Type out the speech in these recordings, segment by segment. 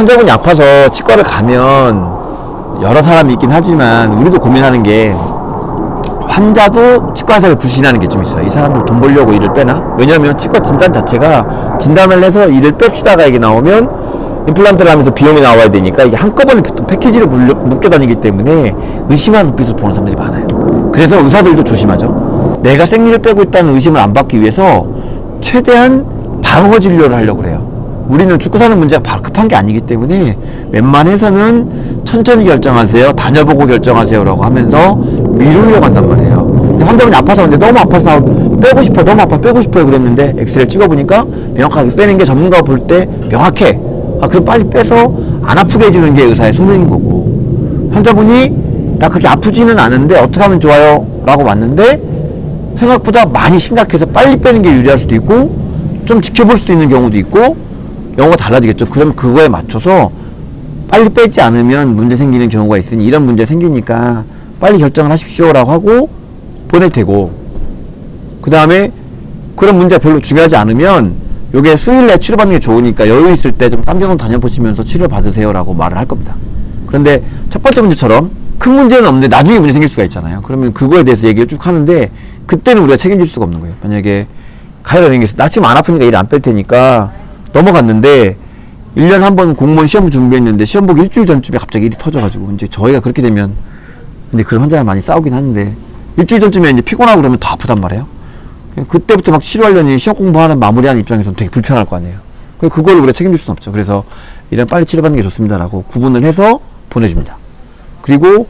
환자분이 아파서 치과를 가면 여러 사람이 있긴 하지만 우리도 고민하는 게 환자도 치과 의사를 불신하는 게 좀 있어요. 이 사람들 돈 벌려고 일을 빼나? 왜냐면 치과 진단 자체가 진단을 해서 일을 뺍시다가 이게 나오면 임플란트를 하면서 비용이 나와야 되니까 이게 한꺼번에 물려, 묶여 다니기 때문에 의심하는 눈빛을 보는 사람들이 많아요. 그래서 의사들도 조심하죠. 내가 생리를 빼고 있다는 의심을 안 받기 위해서 최대한 방어 진료를 하려고 그래요. 우리는 죽고 사는 문제가 바로 급한 게 아니기 때문에 웬만해서는 천천히 결정하세요. 다녀보고 결정하세요라고 하면서 미루려고 한단 말이에요. 환자분이 아파서 근데 너무 아파서 빼고 싶어, 너무 아파, 빼고 싶어요 그랬는데 엑스레이 찍어보니까 명확하게 빼는 게 전문가가 볼 때 명확해. 아, 그럼 빨리 빼서 안 아프게 해주는 게 의사의 소명인 거고. 환자분이 나 그렇게 아프지는 않은데 어떻게 하면 좋아요? 라고 왔는데 생각보다 많이 심각해서 빨리 빼는 게 유리할 수도 있고 좀 지켜볼 수도 있는 경우도 있고 경우가 달라지겠죠. 그럼 그거에 맞춰서 빨리 빼지 않으면 문제 생기는 경우가 있으니 이런 문제 생기니까 빨리 결정을 하십시오라고 하고 보낼 테고 그 다음에 그런 문제가 별로 중요하지 않으면 요게 수요일 내 치료받는 게 좋으니까 여유 있을 때 좀 딴 병원 다녀보시면서 치료 받으세요라고 말을 할 겁니다. 그런데 첫 번째 문제처럼 큰 문제는 없는데 나중에 문제 생길 수가 있잖아요. 그러면 그거에 대해서 얘기를 쭉 하는데 그때는 우리가 책임질 수가 없는 거예요. 만약에 가해가 있어. 나 지금 안 아프니까 일 안 뺄 테니까 넘어갔는데 1년에 한번 공무원 시험 준비했는데 시험 보기 일주일 전쯤에 갑자기 일이 터져가지고 이제 저희가 그렇게 되면 근데 그런 환자랑 많이 싸우긴 하는데 일주일 전쯤에 이제 피곤하고 그러면 더 아프단 말이에요. 그때부터 막 치료하려니 시험 공부하는 마무리하는 입장에서는 되게 불편할 거 아니에요. 그래서 그걸 우리가 책임질 수는 없죠. 그래서 이런 빨리 치료받는 게 좋습니다라고 구분을 해서 보내줍니다. 그리고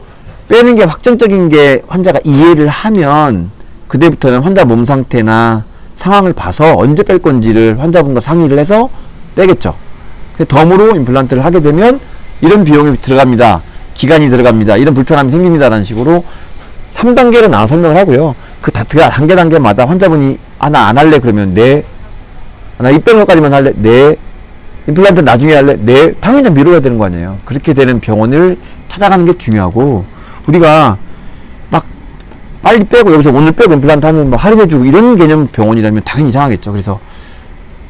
빼는 게 확정적인 게 환자가 이해를 하면 그때부터는 환자 몸 상태나 상황을 봐서 언제 뺄 건지를 환자분과 상의를 해서 빼겠죠. 덤으로 임플란트를 하게 되면 이런 비용이 들어갑니다. 기간이 들어갑니다. 이런 불편함이 생깁니다라는 식으로 3단계로 나눠 설명을 하고요. 그 다- 그 단계 단계마다 환자분이 아 나 안 할래 그러면 네. 아, 나입 빼는 것까지만 할래 네. 임플란트 나중에 할래 네. 당연히 미뤄야 되는 거 아니에요. 그렇게 되는 병원을 찾아가는 게 중요하고 우리가 막 빨리 빼고 여기서 오늘 빼고 임플란트 하면 뭐 할인해주고 이런 개념 병원이라면 당연히 이상하겠죠. 그래서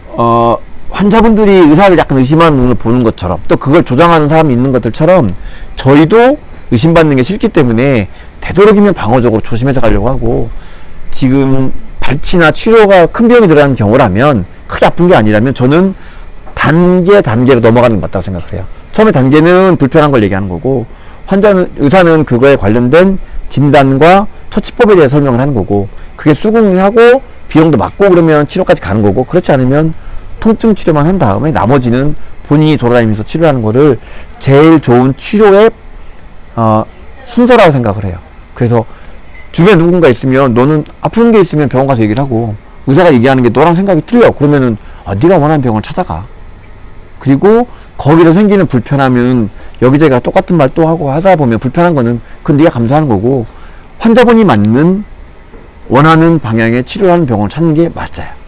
어 환자분들이 의사를 약간 의심하는 눈을 보는 것처럼 또 그걸 조장하는 사람이 있는 것들처럼 저희도 의심받는 게 싫기 때문에 되도록이면 방어적으로 조심해서 가려고 하고 지금 발치나 치료가 큰 비용이 들어가는 경우라면 크게 아픈 게 아니라면 저는 단계 단계로 넘어가는 게 맞다고 생각을 해요. 처음에 단계는 불편한 걸 얘기하는 거고 환자는 의사는 그거에 관련된 진단과 처치법에 대해 설명을 하는 거고 그게 수긍하고 비용도 맞고 그러면 치료까지 가는 거고 그렇지 않으면 통증 치료만 한 다음에 나머지는 본인이 돌아다니면서 치료하는 거를 제일 좋은 치료의 어, 순서라고 생각을 해요. 그래서 주변에 누군가 있으면 너는 아픈 게 있으면 병원 가서 얘기를 하고 의사가 얘기하는 게 너랑 생각이 틀려. 그러면은 아, 네가 원하는 병원을 찾아가. 그리고 거기서 생기는 불편함은 여기저기가 똑같은 말 또 하고 하다 보면 불편한 거는 그건 네가 감수하는 거고 환자분이 맞는 원하는 방향의 치료하는 병원을 찾는 게 맞아요.